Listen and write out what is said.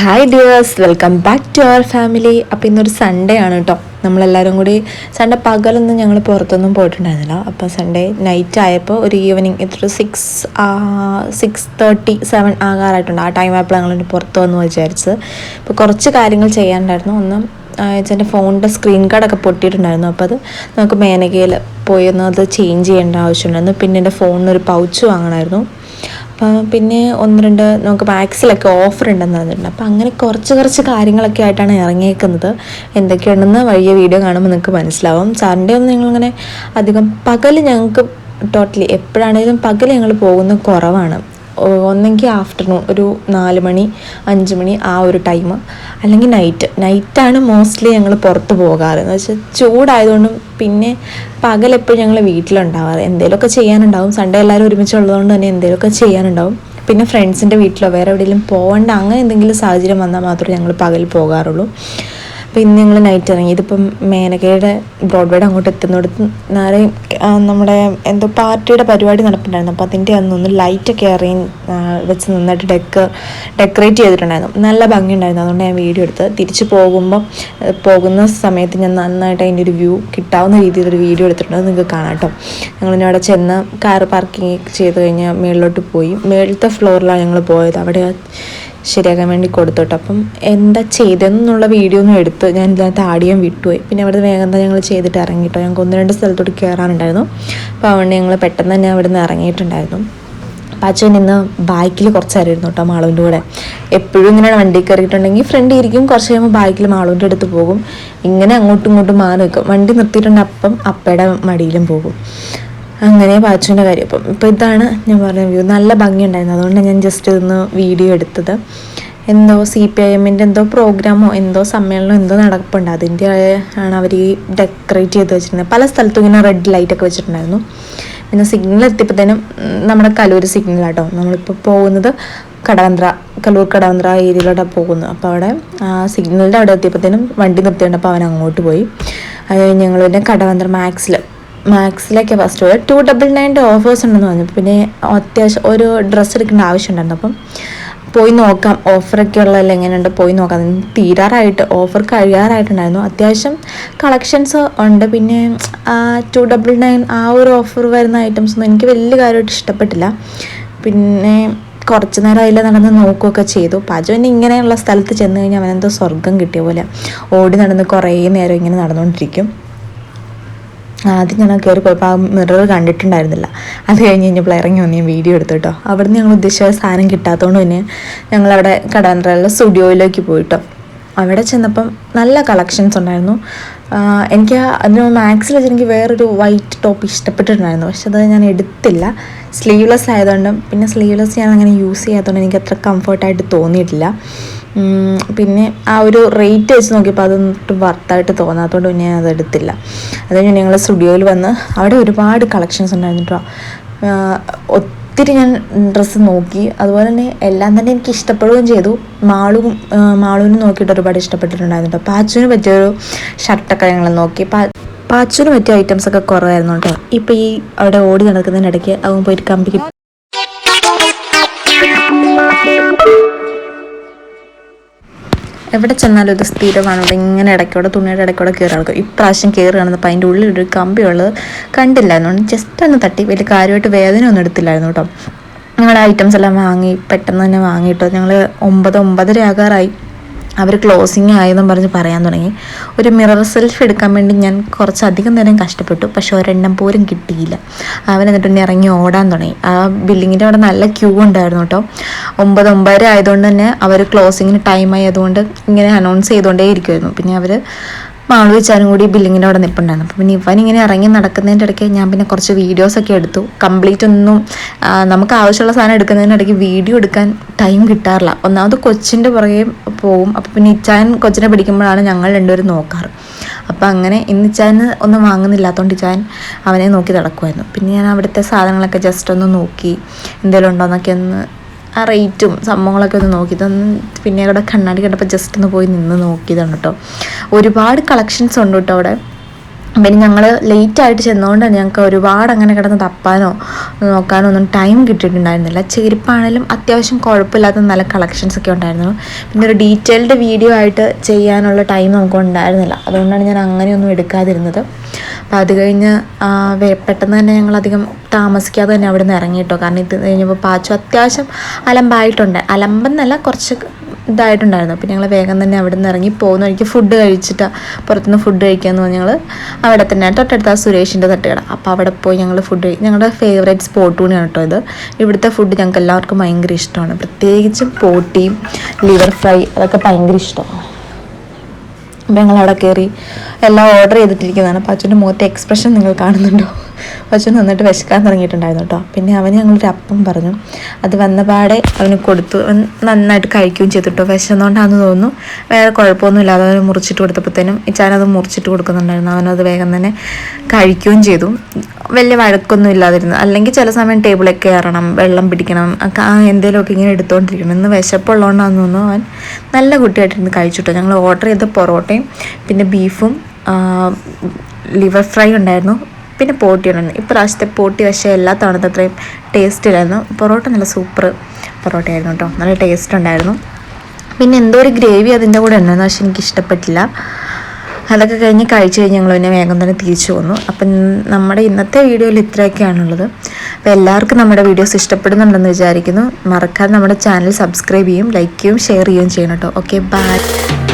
Hi dears welcome back to our family അപ്പോൾ ഇന്നൊരു Sunday ആണ് കേട്ടോ നമ്മളെല്ലാവരും കൂടി സൺഡേ പകലൊന്നും ഞങ്ങൾ പുറത്തൊന്നും പോയിട്ടുണ്ടായിരുന്നില്ല. അപ്പോൾ സൺഡേ നൈറ്റ് ആയപ്പോൾ ഒരു ഈവനിങ് ഇത്ര സിക്സ് സിക്സ് തേർട്ടി സെവൻ ആകാറായിട്ടുണ്ട്. ആ ടൈം ആയപ്പോൾ ഞങ്ങൾ പുറത്ത് വന്ന് വിചാരിച്ചത്. അപ്പോൾ കുറച്ച് കാര്യങ്ങൾ ചെയ്യാനുണ്ടായിരുന്നു. ഒന്ന് എന്റെ ഫോണിന്റെ സ്ക്രീൻ കാർഡൊക്കെ പൊട്ടിയിട്ടുണ്ടായിരുന്നു. അപ്പോൾ അത് നമുക്ക് മേനകയിൽ പോയി ഒന്ന് അത് ചേഞ്ച് ചെയ്യേണ്ട ആവശ്യമുണ്ടായിരുന്നു. പിന്നെ എന്റെ ഫോണിന് ഒരു പൗച്ച് വാങ്ങണമായിരുന്നു. അപ്പം പിന്നെ ഒന്ന് രണ്ട് നമുക്ക് മാക്സിലൊക്കെ ഓഫർ ഉണ്ടെന്ന് പറഞ്ഞിട്ടുണ്ട്. അപ്പം അങ്ങനെ കുറച്ച് കുറച്ച് കാര്യങ്ങളൊക്കെ ആയിട്ടാണ് ഇറങ്ങിയേക്കുന്നത്. എന്തൊക്കെയുണ്ടെന്ന് വഴിയ വീഡിയോ കാണുമ്പോൾ നിങ്ങൾക്ക് മനസ്സിലാവും. സാറിന്റെ ഒന്നും ഞങ്ങളിങ്ങനെ അധികം പകൽ ഞങ്ങൾക്ക് ടോട്ടലി എപ്പോഴാണെങ്കിലും പകൽ ഞങ്ങൾ പോകുന്നത് കുറവാണ്. ഒന്നെങ്കിൽ ആഫ്റ്റർനൂൺ ഒരു നാല് മണി അഞ്ച് മണി ആ ഒരു ടൈം അല്ലെങ്കിൽ നൈറ്റ് നൈറ്റാണ് മോസ്റ്റ്ലി ഞങ്ങൾ പുറത്ത് പോകാറ്. എന്ന് വെച്ചാൽ ചൂടായതുകൊണ്ടും പിന്നെ പകലെപ്പോഴും ഞങ്ങൾ വീട്ടിലുണ്ടാവാറ്. എന്തെങ്കിലുമൊക്കെ ചെയ്യാനുണ്ടാവും. സൺഡേ എല്ലാവരും ഒരുമിച്ചുള്ളതുകൊണ്ട് തന്നെ എന്തെങ്കിലുമൊക്കെ ചെയ്യാനുണ്ടാവും. പിന്നെ ഫ്രണ്ട്സിന്റെ വീട്ടിലോ വേറെ എവിടെയെങ്കിലും പോകേണ്ട അങ്ങനെ എന്തെങ്കിലും സാഹചര്യം വന്നാൽ മാത്രമേ ഞങ്ങൾ പകൽ പോകാറുള്ളൂ. അപ്പോൾ ഇന്ന് ഞങ്ങൾ നൈറ്റ് ഇറങ്ങി. ഇതിപ്പം മേനകയുടെ ബ്രോഡ്വേഡ് അങ്ങോട്ട് എത്തുന്നിടത്ത് നേരെ നമ്മുടെ എന്തോ പാർട്ടിയുടെ പരിപാടി നടപ്പുണ്ടായിരുന്നു. അപ്പോൾ അതിന്റെ അന്ന് ഒന്ന് ലൈറ്റൊക്കെ അറേഞ്ച് വെച്ച് നന്നായിട്ട് ഡെക്ക ഡെക്കറേറ്റ് ചെയ്തിട്ടുണ്ടായിരുന്നു. നല്ല ഭംഗിയുണ്ടായിരുന്നു. അതുകൊണ്ട് ഞാൻ വീഡിയോ എടുത്ത് തിരിച്ച് പോകുമ്പോൾ പോകുന്ന സമയത്ത് ഞാൻ നന്നായിട്ട് അതിന്റെ ഒരു വ്യൂ കിട്ടാവുന്ന രീതിയിലൊരു വീഡിയോ എടുത്തിട്ടുണ്ട്. നിങ്ങൾക്ക് കാണാം കേട്ടോ ഞങ്ങളിനി അവിടെ ചെന്ന് കാർ പാർക്കിംഗ് ചെയ്ത് കഴിഞ്ഞാൽ മേളിലോട്ട് പോയി. മേളത്തെ ഫ്ലോറിലാണ് ഞങ്ങൾ പോയത്. അവിടെ ശരിയാക്കാൻ വേണ്ടി കൊടുത്തോട്ടെ. അപ്പം എന്താ ചെയ്തതെന്നുള്ള വീഡിയോ ഒന്നും എടുത്ത് ഞാൻ ഇതിനകത്ത് ആടിയും വിട്ടുപോയി. പിന്നെ അവിടെ വേഗം തന്നെ ഞങ്ങൾ ചെയ്തിട്ട് ഇറങ്ങിയിട്ടോ ഞങ്ങൾക്ക് ഒന്ന് രണ്ട് സ്ഥലത്തോട്ട് കയറാനുണ്ടായിരുന്നു അപ്പോൾ അതുകൊണ്ട് ഞങ്ങൾ പെട്ടെന്ന് തന്നെ അവിടെ നിന്ന് ഇറങ്ങിയിട്ടുണ്ടായിരുന്നു അച്ഛൻ ഇന്ന് ബൈക്കിൽ കുറച്ച് നേരമായിരുന്നു കേട്ടോ മാളുവിന്റെ കൂടെ. എപ്പോഴും ഇങ്ങനെ വണ്ടി കയറിയിട്ടുണ്ടെങ്കിൽ ഫ്രണ്ട് ഇരിക്കും. കുറച്ച് കഴിയുമ്പോൾ ബൈക്കിൽ മാളുവിന്റെ അടുത്ത് പോകും. ഇങ്ങനെ അങ്ങോട്ടും ഇങ്ങോട്ടും മാറി നിൽക്കും വണ്ടി നിർത്തിയിട്ടുണ്ടെങ്കിൽ അപ്പം അപ്പയുടെ മടിയിലും പോകും. അങ്ങനെ വാച്ചിന്റെ കാര്യം. അപ്പം ഇപ്പം ഇതാണ് ഞാൻ പറഞ്ഞ വ്യൂ. നല്ല ഭംഗിയുണ്ടായിരുന്നു. അതുകൊണ്ട് ഞാൻ ജസ്റ്റ് ഇതൊന്ന് വീഡിയോ എടുത്തത്. എന്തോ സി പി ഐ എമ്മിന്റെ എന്തോ പ്രോഗ്രാമോ എന്തോ സമ്മേളനമോ എന്തോ നടപ്പുണ്ട്. അതിന്റെ ആണ് അവർ ഈ ഡെക്കറേറ്റ് ചെയ്ത് വെച്ചിരുന്നത്. പല സ്ഥലത്തും ഇങ്ങനെ റെഡ് ലൈറ്റൊക്കെ വെച്ചിട്ടുണ്ടായിരുന്നു. പിന്നെ സിഗ്നൽ എത്തിയപ്പോഴത്തേനും നമ്മുടെ കലൂർ സിഗ്നൽ ആട്ടോ. നമ്മളിപ്പോൾ പോകുന്നത് കടവന്ത്ര കലൂർ കടവന്ത്ര ഏരിയയിലോട്ടാണ് പോകുന്നത്. അപ്പോൾ അവിടെ ആ സിഗ്നലിന്റെ അവിടെ എത്തിയപ്പോഴത്തേനും വണ്ടി നിർത്തിയുണ്ടപ്പോൾ അവൻ അങ്ങോട്ട് പോയി. അത് ഞങ്ങൾ പിന്നെ കടവന്ത്ര മാക്സിൽ മാക്സിലേക്ക് ഫസ്റ്റ് പോയത് ടു ഡബിൾ നയന്റെ ഓഫേഴ്സ് ഉണ്ടെന്ന് പറഞ്ഞു. പിന്നെ അത്യാവശ്യം ഒരു ഡ്രസ്സ് എടുക്കേണ്ട ആവശ്യമുണ്ടായിരുന്നു. അപ്പം പോയി നോക്കാം. ഓഫറൊക്കെ ഉള്ളതല്ല എങ്ങനെയുണ്ട് പോയി നോക്കാം. തീരാറായിട്ട് ഓഫർ കഴിയാറായിട്ടുണ്ടായിരുന്നു. അത്യാവശ്യം കളക്ഷൻസ് ഉണ്ട്. പിന്നെ ടു ഡബിൾ നയൻ ആ ഒരു ഓഫർ വരുന്ന ഐറ്റംസ് ഒന്നും എനിക്ക് വലിയ കാര്യമായിട്ട് ഇഷ്ടപ്പെട്ടില്ല. പിന്നെ കുറച്ച് നേരം അതിൽ നടന്ന് നോക്കുകയൊക്കെ ചെയ്തു. പാചകന് ഇങ്ങനെയുള്ള സ്ഥലത്ത് ചെന്ന് കഴിഞ്ഞാൽ അവനെന്തോ സ്വർഗം കിട്ടിയ പോലെ. ഓടി നടന്ന് കുറേ നേരം ഇങ്ങനെ നടന്നുകൊണ്ടിരിക്കും. ആദ്യം ഞാൻ കയറി പോയപ്പോൾ ആ മിറർ കണ്ടിട്ടുണ്ടായിരുന്നില്ല. അത് കഴിഞ്ഞ് കഴിഞ്ഞപ്പോൾ ഇറങ്ങി വന്ന് ഞാൻ വീഡിയോ എടുത്തു കേട്ടോ. അവിടുന്ന് ഞങ്ങൾ ഉദ്ദേശിച്ച സാധനം കിട്ടാത്തതുകൊണ്ട് തന്നെ ഞങ്ങളവിടെ കടാൻഡ്രയിലെ സ്റ്റുഡിയോയിലേക്ക് പോയിട്ടോ അവിടെ ചെന്നപ്പം നല്ല കളക്ഷൻസ് ഉണ്ടായിരുന്നു. എനിക്ക് അതിന് മാക്സിൽ വെച്ച് എനിക്ക് വേറൊരു വൈറ്റ് ടോപ്പ് ഇഷ്ടപ്പെട്ടിട്ടുണ്ടായിരുന്നു. പക്ഷെ അത് ഞാൻ എടുത്തില്ല. സ്ലീവ്ലെസ് ആയതുകൊണ്ടും പിന്നെ സ്ലീവ്ലെസ് ഞാൻ അങ്ങനെ യൂസ് ചെയ്യാത്തതുകൊണ്ട് എനിക്ക് അത്ര കംഫർട്ടായിട്ട് തോന്നിയിട്ടില്ല. പിന്നെ ആ ഒരു റേറ്റ് വെച്ച് നോക്കിയപ്പോൾ അതൊന്നും വർത്തായിട്ട് തോന്നാത്തതുകൊണ്ട് പിന്നെ ഞാൻ അത് എടുത്തില്ല അത് കഴിഞ്ഞ് ഞങ്ങൾ സ്റ്റുഡിയോയിൽ വന്ന് അവിടെ ഒരുപാട് കളക്ഷൻസ് ഉണ്ടായിരുന്നു ഒത്തിരി ഞാൻ ഡ്രസ്സ് നോക്കി. അതുപോലെ തന്നെ എല്ലാം തന്നെ എനിക്ക് ഇഷ്ടപ്പെടുകയും ചെയ്തു. മാളും മാളൂനും നോക്കിയിട്ട് ഒരുപാട് ഇഷ്ടപ്പെട്ടിട്ടുണ്ടായിരുന്നു കേട്ടോ പാച്ചുവിന് പറ്റിയൊരു ഷർട്ടൊക്കെ ഞങ്ങൾ നോക്കി. പാച്ചുവിന് പറ്റിയ ഐറ്റംസ് ഒക്കെ കുറവായിരുന്നു കേട്ടോ ഇപ്പം ഈ അവിടെ ഓടി നടക്കുന്നതിനിടയ്ക്ക് അവൻ പോയിട്ട് കമ്പി എവിടെ ചെന്നാലും ഇത് സ്ഥിരമാണ്. ഇവിടെ ഇങ്ങനെ ഇടയ്ക്കൂടെ തുണിയുടെ ഇടയ്ക്കൂടെ കയറി നടക്കും. ഇപ്രാവശ്യം കയറി അപ്പം അതിന്റെ ഉള്ളിൽ ഒരു കമ്പിയുള്ളത് കണ്ടില്ലായിരുന്നു. ജസ്റ്റ് ഒന്ന് തട്ടി. വലിയ കാര്യമായിട്ട് വേദന ഒന്നും എടുത്തില്ലായിരുന്നു കേട്ടോ. ഞങ്ങൾ ഐറ്റംസ് എല്ലാം വാങ്ങി പെട്ടെന്ന് തന്നെ വാങ്ങിയിട്ടോ. ഞങ്ങൾ ഒമ്പത് ഒമ്പതര ആകാറായി. അവർ ക്ലോസിങ് ആയെന്നും പറഞ്ഞ് പറയാൻ തുടങ്ങി. ഒരു മിറർ സെൽഫ് എടുക്കാൻ വേണ്ടി ഞാൻ കുറച്ചധികം നേരം കഷ്ടപ്പെട്ടു. പക്ഷെ ഒരെണ്ണം പോലും കിട്ടിയില്ല. അവൻ എന്നിട്ട് എന്നെ ഇറങ്ങി ഓടാൻ തുടങ്ങി. ആ ബിൽഡിങ്ങിന്റെ അവിടെ നല്ല ക്യൂ ഉണ്ടായിരുന്നു കേട്ടോ. ഒമ്പത് ഒമ്പതര ആയതുകൊണ്ട് തന്നെ അവർ ക്ലോസിങ്ങിന് ടൈം ആയതുകൊണ്ട് ഇങ്ങനെ അനൗൺസ് ചെയ്തുകൊണ്ടേ ഇരിക്കുമായിരുന്നു പിന്നെ അവർ മാളു വെച്ചാലും കൂടി ബില്ലിങ്ങിന്റെ അവിടെ നിൽപ്പുണ്ടായിരുന്നു അപ്പം പിന്നെ ഇവൻ ഇങ്ങനെ ഇറങ്ങി നടക്കുന്നതിന്റെ ഇടയ്ക്ക് ഞാൻ പിന്നെ കുറച്ച് വീഡിയോസൊക്കെ എടുത്തു. കംപ്ലീറ്റ് ഒന്നും നമുക്ക് ആവശ്യമുള്ള സാധനം എടുക്കുന്നതിന്റെ ഇടയ്ക്ക് വീഡിയോ എടുക്കാൻ ടൈം കിട്ടാറില്ല. ഒന്നാമത് കൊച്ചിന്റെ പുറകെ പോകും. അപ്പം പിന്നെ ഇച്ചാൻ കൊച്ചിനെ പിടിക്കുമ്പോഴാണ് ഞങ്ങൾ രണ്ടുപേരും നോക്കാറ്. അപ്പം അങ്ങനെ ഇന്ന് ഇച്ചാന് ഒന്നും വാങ്ങുന്നില്ലാത്തതുകൊണ്ട് ഇച്ചാൻ അവനെ നോക്കി നടക്കുമായിരുന്നു പിന്നെ ഞാൻ അവിടുത്തെ സാധനങ്ങളൊക്കെ ജസ്റ്റ് ഒന്ന് നോക്കി എന്തെങ്കിലും ഉണ്ടോ എന്നൊക്കെ ഒന്ന് ആ റേറ്റും സംഭവങ്ങളൊക്കെ ഒന്ന് നോക്കി. തന്ന് പിന്നെ അവിടെ കണ്ണാടി കണ്ടപ്പോൾ ജസ്റ്റ് ഒന്ന് പോയി നിന്ന് നോക്കിയതാണ് കേട്ടോ ഒരുപാട് കളക്ഷൻസ് ഉണ്ട് കേട്ടോ അവിടെ. പിന്നെ ഞങ്ങൾ ലേറ്റ് ആയിട്ട് തന്നെ ഞങ്ങൾക്ക് ഒരുപാട് അങ്ങനെ കിടന്ന് തപ്പാനോ നോക്കാനോ ഒന്നും ടൈം കിട്ടിയിട്ടുണ്ടായിരുന്നില്ല. ചെരുപ്പാണെങ്കിലും അത്യാവശ്യം കുഴപ്പമില്ലാത്ത നല്ല കളക്ഷൻസ് ഒക്കെ ഉണ്ടായിരുന്നു. പിന്നെ ഒരു ഡീറ്റെയിൽഡ് വീഡിയോ ആയിട്ട് ചെയ്യാനുള്ള ടൈം നമുക്ക് ഉണ്ടായിരുന്നില്ല. അതുകൊണ്ടാണ് ഞാൻ അങ്ങനെയൊന്നും എടുക്കാതിരുന്നത്. അപ്പോൾ അത് കഴിഞ്ഞ് പെട്ടെന്ന് തന്നെ ഞങ്ങൾ അധികം താമസിക്കാതെ തന്നെ അവിടെ നിന്ന് ഇറങ്ങിയിട്ടോ കാരണം ഇത് കഴിഞ്ഞപ്പോൾ പാച്ചു അത്യാവശ്യം അലമ്പായിട്ടുണ്ട്. അലമ്പെന്നല്ല കുറച്ച് ഇതായിട്ടുണ്ടായിരുന്നു. അപ്പോൾ ഞങ്ങൾ വേഗം തന്നെ അവിടെ നിന്ന് ഇറങ്ങി പോകുന്ന വഴിക്ക് ഫുഡ് കഴിച്ചിട്ട് പുറത്തുനിന്ന് ഫുഡ് കഴിക്കാമെന്ന് പറഞ്ഞ് ഞങ്ങൾ അവിടെ തന്നെ തൊട്ടടുത്ത സുരേഷിന്റെ തട്ടുകട. അപ്പോൾ അവിടെ പോയി ഞങ്ങൾ ഫുഡ് ഞങ്ങളുടെ ഫേവറേറ്റ് സ്പോട്ട് കൂടിയാണ് കേട്ടോ ഇത്. ഇവിടുത്തെ ഫുഡ് ഞങ്ങൾക്ക് എല്ലാവർക്കും ഭയങ്കര ഇഷ്ടമാണ്. പ്രത്യേകിച്ചും പോട്ടിയും ലിവർ ഫ്രൈ അതൊക്കെ ഭയങ്കര ഇഷ്ടമാണ്. അപ്പോൾ ഞങ്ങൾ അവിടെ കയറി എല്ലാം ഓർഡർ ചെയ്തിട്ടിരിക്കുന്നതാണ്. അപ്പോൾ അച്ഛന്റെ മുഖത്തെ എക്സ്പ്രഷൻ നിങ്ങൾ കാണുന്നുണ്ടോ? അച്ഛൻ നന്നായിട്ട് വിശക്കാൻ തുടങ്ങിയിട്ടുണ്ടായിരുന്നു കേട്ടോ. പിന്നെ അവന് ഞങ്ങളൊരു അപ്പം പറഞ്ഞു. അത് വന്ന പാടെ അവന് കൊടുത്തു. നന്നായിട്ട് കഴിക്കുകയും ചെയ്തു കേട്ടോ. വിശന്നുകൊണ്ടാണെന്ന് തോന്നുന്നു. വേറെ കുഴപ്പമൊന്നുമില്ലാതെ അവന് മുറിച്ചിട്ട് കൊടുത്തപ്പോഴത്തേനും ഇച്ചാനത് മുറിച്ചിട്ട് കൊടുക്കുന്നുണ്ടായിരുന്നു. അവനത് വേഗം തന്നെ കഴിക്കുകയും ചെയ്തു. വലിയ വഴക്കൊന്നും ഇല്ലാതിരുന്നു. അല്ലെങ്കിൽ ചില സമയം ടേബിളൊക്കെ കയറണം വെള്ളം പിടിക്കണം എന്തെങ്കിലുമൊക്കെ ഇങ്ങനെ എടുത്തുകൊണ്ടിരിക്കണം. ഇന്ന് വിശപ്പുള്ളതുകൊണ്ടാണെന്ന് തോന്നുന്നു അവൻ നല്ല കുട്ടിയായിട്ടിരുന്ന് കഴിച്ചിട്ടോ ഞങ്ങൾ ഓർഡർ ചെയ്ത പൊറോട്ടയും പിന്നെ ബീഫും ലിവർ ഫ്രൈ ഉണ്ടായിരുന്നു. പിന്നെ പോട്ടി ഉണ്ടായിരുന്നു. ഇപ്രാവശ്യത്തെ പോട്ടി പക്ഷേ എല്ലാ തവണത്തെ അത്രയും ടേസ്റ്റ് ഇല്ലായിരുന്നു. പൊറോട്ട നല്ല സൂപ്പർ പൊറോട്ട ആയിരുന്നു കേട്ടോ. നല്ല ടേസ്റ്റ് ഉണ്ടായിരുന്നു. പിന്നെ എന്തോ ഒരു ഗ്രേവി അതിന്റെ കൂടെ ഉണ്ടായിരുന്നു. പക്ഷെ എനിക്ക് ഇഷ്ടപ്പെട്ടില്ല. അതൊക്കെ കഴിഞ്ഞ് കഴിച്ച് കഴിഞ്ഞ് ഞങ്ങൾ പിന്നെ വേഗം തന്നെ തിരിച്ചു വന്നു. അപ്പം നമ്മുടെ ഇന്നത്തെ വീഡിയോയിൽ ഇത്രയൊക്കെയാണുള്ളത് അപ്പോൾ എല്ലാവർക്കും നമ്മുടെ വീഡിയോസ് ഇഷ്ടപ്പെടുന്നുണ്ടെന്ന് വിചാരിക്കുന്നു. മറക്കാതെ നമ്മുടെ ചാനൽ സബ്സ്ക്രൈബ് ചെയ്യും ലൈക്ക് ചെയ്യും ഷെയർ ചെയ്യുകയും ചെയ്യണം കേട്ടോ. Okay bye